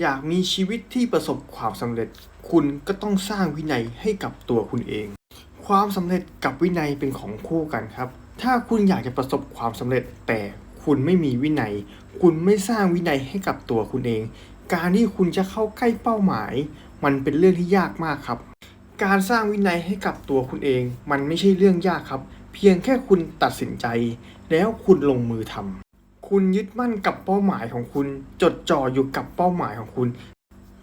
อยากมีชีวิตที่ประสบความสำเร็จ คุณก็ต้องสร้างวินัยให้กับตัวคุณเอง ความสำเร็จกับวินัยเป็นของคู่กันครับ ถ้าคุณอยากจะประสบความสำเร็จ แต่คุณไม่มีวินัย คุณไม่สร้างวินัยให้กับตัวคุณเอง การที่คุณจะเข้าใกล้เป้าหมาย มันเป็นเรื่องที่ยากมากครับ การสร้างวินัยให้กับตัวคุณเอง มันไม่ใช่เรื่องยากครับ เพียงแค่คุณตัดสินใจ แล้วคุณลงมือทำ คุณยึดมั่นกับเป้าหมายของคุณ จดจ่ออยู่กับเป้าหมายของคุณ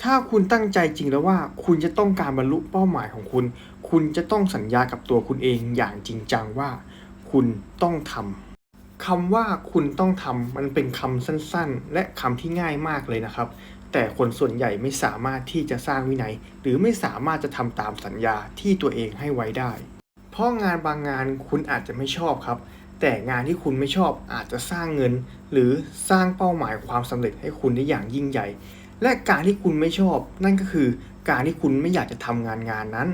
ถ้าคุณตั้งใจจริงแล้วว่า คุณจะต้องการบรรลุเป้าหมายของคุณ คุณจะต้องสัญญากับตัวคุณเองอย่างจริงจังว่า คุณต้องทำคำว่าคุณต้องทำมันเป็นคำสั้นๆ และคำที่ง่ายมากเลยนะครับ แต่คนส่วนใหญ่ไม่สามารถที่จะสร้างวินัย หรือไม่สามารถจะทำตามสัญญาที่ตัวเองให้ไว้ได้ เพราะงานบางงานคุณอาจจะไม่ชอบครับ แต่งานที่คุณไม่ชอบอาจจะสร้างเงิน หรือสร้างเป้าหมายความสำเร็จให้คุณได้อย่างยิ่งใหญ่ และการที่คุณไม่ชอบ นั่นก็คือการที่คุณไม่อยากจะทำงานงานนั้น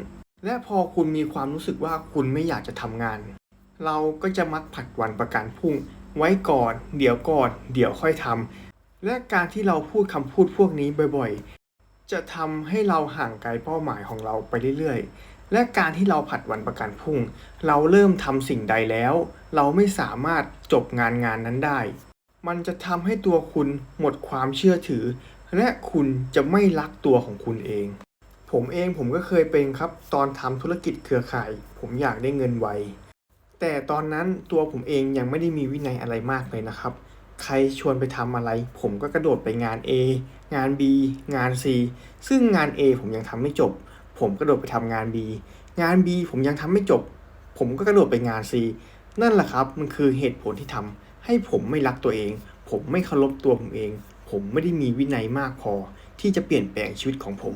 และพอคุณมีความรู้สึกว่าคุณไม่อยากจะทำงาน เราก็จะมักผัดวันประกันพรุ่ง ไว้ก่อน เดี๋ยวก่อน เดี๋ยวค่อยทำและการที่เราพูดคำพูดพวกนี้บ่อยๆ จะทำให้เราห่างไกลเป้าหมายของเราไปเรื่อยๆ และการที่เราผัดวันประกันพรุ่ง เราเริ่มทำสิ่งใดแล้ว เราไม่สามารถจบงานงานนั้นได้ มันจะทำให้ตัวคุณหมดความเชื่อถือ และคุณจะไม่รักตัวของคุณเอง ผมเองผมก็เคยเป็นครับ ตอนทำธุรกิจเครือข่าย ผมอยากได้เงินไว แต่ตอนนั้นตัวผมเองยังไม่ได้มีวินัยอะไรมากเลยนะครับ ใครชวนไปทำอะไร ผมก็กระโดดไปงาน A งาน B งาน C ซึ่งงาน A ผมยังทำไม่จบ ผมกระโดดไปทำงาน B งาน B ผมยังทำไม่จบ ผมก็กระโดดไปงาน C นั่นแหละครับมันคือเหตุผลที่ทำให้ผมไม่รักตัวเอง ผมไม่เคารพตัวผมเอง ผมไม่ได้มีวินัยมากพอ ที่จะเปลี่ยนแปลงชีวิตของผม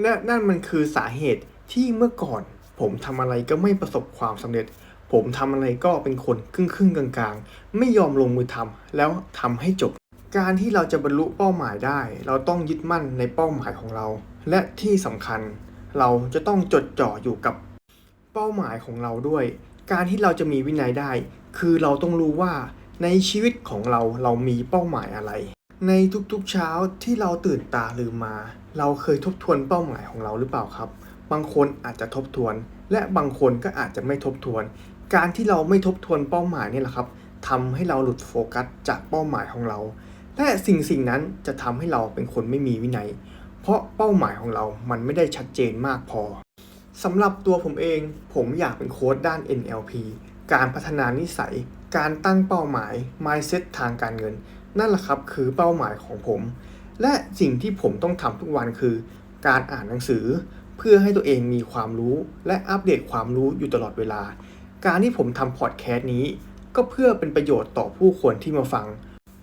และนั่นมันคือสาเหตุที่เมื่อก่อน ผมทำอะไรก็ไม่ประสบความสำเร็จ ผมทำอะไรก็เป็นคนครึ่งครึ่งๆกลางๆ ไม่ยอมลงมือทำแล้วทำให้จบ การที่เราจะบรรลุเป้าหมายได้ เราต้องยึดมั่นในเป้าหมายของเรา และที่สำคัญ เราจะต้องจดจ่ออยู่กับเป้าหมายของเราด้วย การที่เราจะมีวินัยได้ คือเราต้องรู้ว่าในชีวิตของเราเรามีเป้าหมายอะไร ในทุกๆเช้าที่เราตื่นตาลืมมา เราเคยทบทวนเป้าหมายของเราหรือเปล่าครับ บางคนอาจจะทบทวน และบางคนก็อาจจะไม่ทบทวน การที่เราไม่ทบทวนเป้าหมายนี่แหละครับทำให้เราหลุดโฟกัสจากเป้าหมายของเราและสิ่งสิ่งนั้นจะทำให้เราเป็นคนไม่มีวินัย เพราะเป้าหมายของเรามันไม่ได้ชัดเจนมากพอสำหรับตัวผมเองผมอยากเป็นโค้ดด้าน NLP การพัฒนานิสัย การตั้งเป้าหมาย mindset ทางการเงิน นั่นแหละครับคือเป้าหมายของผม และสิ่งที่ผมต้องทำทุกวันคือ การอ่านหนังสือ เพื่อให้ตัวเองมีความรู้ และอัปเดตความรู้อยู่ตลอดเวลา การที่ผมทำพอดแคสต์นี้ ก็เพื่อเป็นประโยชน์ต่อผู้คนที่มาฟัง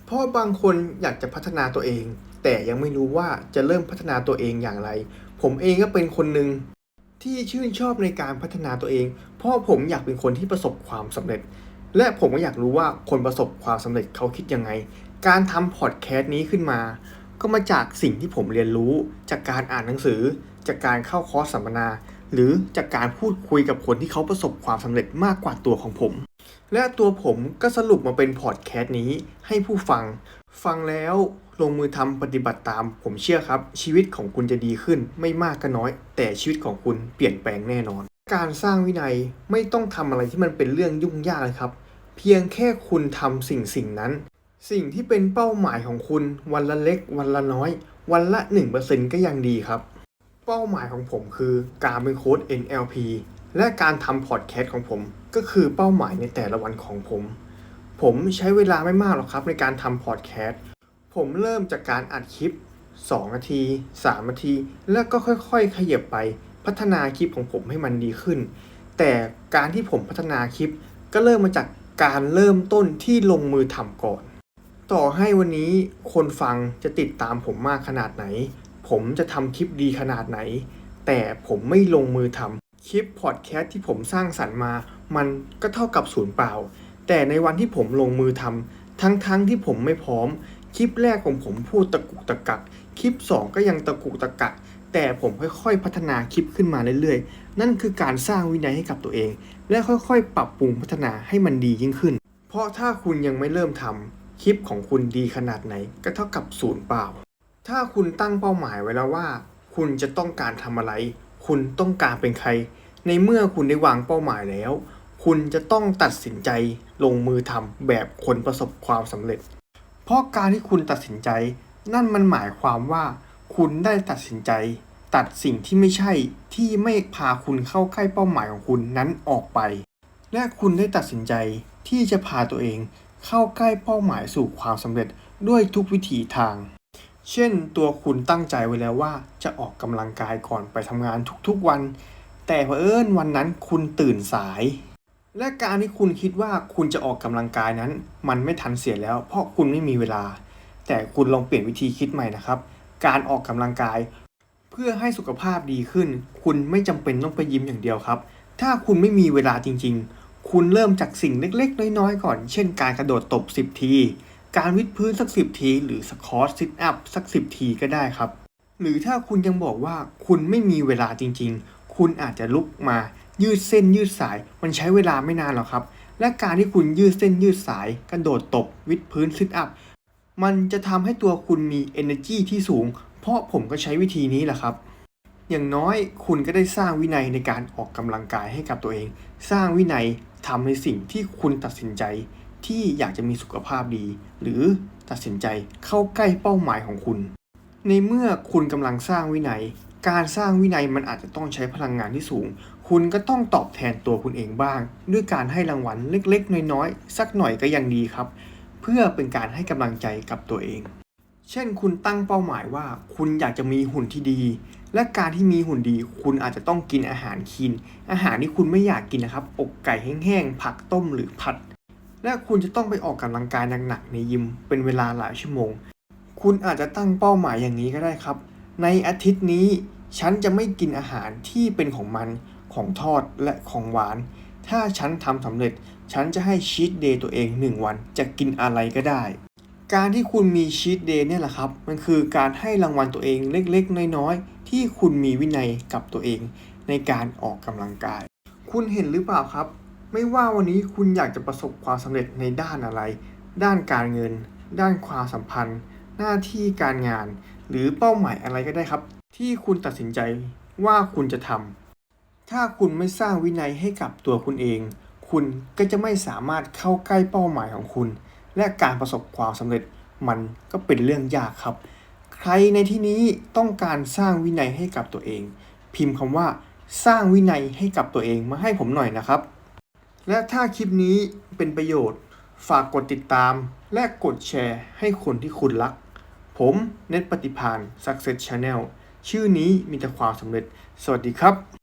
เพราะบางคนอยากจะพัฒนาตัวเอง แต่ยังไม่รู้ว่าจะเริ่มพัฒนาตัวเองอย่างไร ผมเองก็เป็นคนหนึ่งที่ชื่นชอบในการพัฒนาตัวเอง เพราะผมอยากเป็นคนที่ประสบความสำเร็จ และผมก็อยากรู้ว่าคนประสบความสำเร็จเขาคิดยังไง การทำพอดแคสต์นี้ขึ้นมา ก็มาจากสิ่งที่ผมเรียนรู้ จากการอ่านหนังสือ จากการเข้าคอร์สสัมมนา หรือจากการพูดคุยกับคนที่เขาประสบความสำเร็จมากกว่าตัวของผม และตัวผมก็สรุปมาเป็นพอดแคสต์นี้ให้ผู้ฟัง ฟังแล้ว ลงมือทำปฏิบัติตาม ผมเชื่อครับ ชีวิตของคุณจะดีขึ้น ไม่มากก็น้อย แต่ชีวิตของคุณเปลี่ยนแปลงแน่นอน การสร้างวินัยไม่ต้องทำอะไรที่มันเป็นเรื่องยุ่งยากเลยครับ เพียงแค่คุณทำสิ่งสิ่งนั้น สิ่งที่เป็นเป้าหมายของคุณ วันละเล็ก วันละน้อย วันละ 1%ก็ยังดีครับ เป้าหมายของผมคือการเป็นโค้ด NLP และการทำพอดแคสต์ของผม ก็คือเป้าหมายในแต่ละวันของผม ผมใช้เวลาไม่มากหรอกครับในการทำพอดแคสต์ ผมเริ่มจากการอัดคลิป 2 นาที 3 นาที แล้วก็ค่อยๆ ขยับไปพัฒนาคลิปของผมให้มันดีขึ้น แต่การที่ผมพัฒนาคลิป ก็เริ่มมาจากการเริ่มต้นที่ลงมือทำก่อน ต่อให้วันนี้คนฟังจะติดตามผมมากขนาดไหน ผมจะทำคลิปดีขนาดไหน แต่ผมไม่ลงมือทำคลิปพอดแคสต์ที่ผมสร้างสรรค์มา มันก็เท่ากับศูนย์เปล่า แต่ในวันที่ผมลงมือทำทั้งๆทที่ผมไม่พร้อม คลิปแรกของผมพูดตะกุกตะกัก คลิป 2 ก็ยังตะกุกตะกัก แต่ผมค่อยๆพัฒนาคลิปขึ้นมาเรื่อยๆ นั่นคือการสร้างวินัยให้กับตัวเอง และค่อยๆ ปรับปรุงพัฒนาให้มันดียิ่งขึ้น เพราะถ้าคุณยังไม่เริ่มทำคลิปของคุณดีขนาดไหนก็เท่ากับศูนย์เปล่า ถ้าคุณตั้งเป้าหมายไว้แล้วว่า คุณจะต้องการทำอะไร คุณต้องการเป็นใคร ในเมื่อคุณได้วางเป้าหมายแล้ว คุณจะต้องตัดสินใจลงมือทำแบบคนประสบความสำเร็จ เพราะการที่คุณตัดสินใจ นั่นมันหมายความว่า คุณได้ตัดสินใจ ตัดสิ่งที่ไม่ใช่ที่ไม่พาคุณเข้าใกล้เป้าหมายของคุณนั้นออกไป และคุณได้ตัดสินใจที่จะพาตัวเองเข้าใกล้เป้าหมายสู่ความสำเร็จด้วยทุกวิถีทาง เช่น ตัวคุณตั้งใจไว้แล้วว่าจะออกกำลังกายก่อนไปทำงานทุกๆวัน แต่เผอิญวันนั้นคุณตื่นสาย และการที่คุณคิดว่าคุณจะออกกำลังกายนั้น มันไม่ทันเสียแล้ว เพราะคุณไม่มีเวลา แต่คุณลองเปลี่ยนวิธีคิดใหม่นะครับ การออกกำลังกาย เพื่อให้สุขภาพดีขึ้น คุณไม่จำเป็นต้องไปยิมอย่างเดียวครับ ถ้าคุณไม่มีเวลาจริง ๆ คุณเริ่มจากสิ่งเล็กๆ น้อยๆ ก่อน เช่น การกระโดดตบ 10 ที การวิดพื้นสัก 10 ที หรือสควอตซิทอัพสัก 10 ทีก็ได้ครับ หรือถ้าคุณยังบอกว่าคุณไม่มีเวลาจริง ๆ คุณอาจจะลุกมา ยืดเส้นยืดสายมันใช้เวลาไม่นานหรอกครับ และการที่คุณยืดเส้นยืดสายกระโดดตบวิดพื้นซิทอัพมันจะทำให้ตัวคุณมี energy ที่สูง เพราะผมก็ใช้วิธีนี้แหละครับ อย่างน้อยคุณก็ได้สร้างวินัยในการออกกำลังกายให้กับตัวเอง สร้างวินัยทำในสิ่งที่คุณตัดสินใจ ที่อยากจะมีสุขภาพดี หรือตัดสินใจเข้าใกล้เป้าหมายของคุณ ในเมื่อคุณกำลังสร้างวินัย การสร้างวินัยมันอาจจะต้องใช้พลังงานที่สูง คุณก็ต้องตอบแทนตัวคุณเองบ้าง ด้วยการให้รางวัลเล็กๆ น้อยๆ สักหน่อยก็ยังดีครับ เพื่อเป็นการให้กำลังใจกับตัวเอง เช่นคุณตั้งเป้าหมายว่า คุณอยากจะมีหุ่นที่ดี และการที่มีหุ่นดี คุณอาจจะต้องกินอาหารคีนอาหารที่คุณไม่อยากกินนะครับ อกไก่แห้งๆ ผักต้มหรือผัด และคุณจะต้องไปออกกำลังกายหนักๆในยิมเป็นเวลาหลายชั่วโมง คุณอาจจะตั้งเป้าหมายอย่างนี้ก็ได้ครับ ในอาทิตย์นี้ฉันจะไม่กินอาหารที่เป็นของมัน ของทอดและของหวาน ถ้าฉันทำสำเร็จ ฉันจะให้ชีตเดย์ตัวเอง1วัน จะกินอะไรก็ได้ การที่คุณมีชีตเดย์เนี่ยแหละครับ มันคือการให้รางวัลตัวเองเล็กๆ น้อยๆ ที่คุณมีวินัยกับตัวเอง ในการออกกำลังกาย คุณเห็นหรือเปล่าครับ ไม่ว่าวันนี้คุณอยากจะประสบความสำเร็จในด้านอะไร ด้านการเงิน ด้านความสัมพันธ์ หน้าที่การงาน หรือเป้าหมายอะไรก็ได้ครับ ที่คุณตัดสินใจว่าคุณจะทำถ้าคุณไม่สร้างวินัยให้กับตัวคุณเอง คุณก็จะไม่สามารถเข้าใกล้เป้าหมายของคุณ และการประสบความสำเร็จมันก็เป็นเรื่องยากครับ ใครในที่นี้ต้องการสร้างวินัยให้กับตัวเอง พิมพ์คำว่าสร้างวินัยให้กับตัวเองมาให้ผมหน่อยนะครับ และถ้าคลิปนี้เป็นประโยชน์ ฝากกดติดตาม และกดแชร์ให้คนที่คุณรัก ผมเน็ตปฏิพาน Success Channel ชื่อนี้มีแต่ความสำเร็จ สวัสดีครับ